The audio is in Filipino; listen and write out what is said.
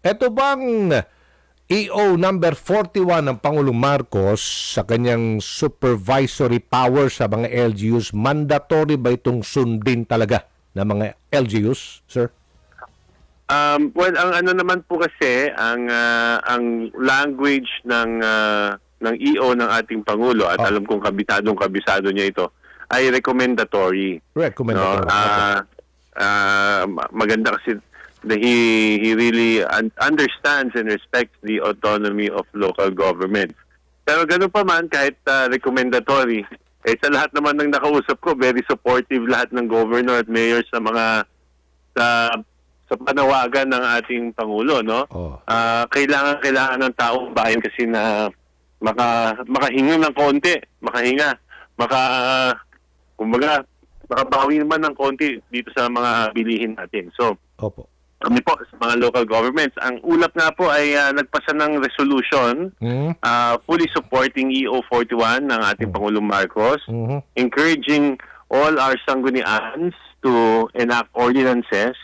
Ito bang EO number 41 ng Pangulong Marcos sa kanyang supervisory power sa mga LGUs, mandatory ba itong sundin talaga ng mga LGUs, sir? Um, well, ang ano naman po kasi, ang ah, ang language ng ah, ng EO ng ating Pangulo, at Oh. alam kong kabisadong kabisado niya ito, ay recommendatory. Recommendatory. No? Ah, ma- maganda kasi na he, he really un- understands and respects the autonomy of local government. Pero gano'n pa man, kahit ah, recommendatory, eh sa lahat naman ng nakausap ko, very supportive lahat ng governor at mayor sa mga sa sa panawagan ng ating pangulo, no? Oh. Ah, kailangan kailangan ng taong bayan kasi na maka makahinga ng konti, makahinga, maka kumbaga makabawi naman ng konti dito sa mga bilihin natin. So, Opo. Kami po sa mga local governments, ang ulap nga po ay ah, nagpasa ng resolution Hmm? ah, fully supporting EO 41 ng ating Pangulong Marcos Mhm. encouraging all our sanggunians to enact ordinances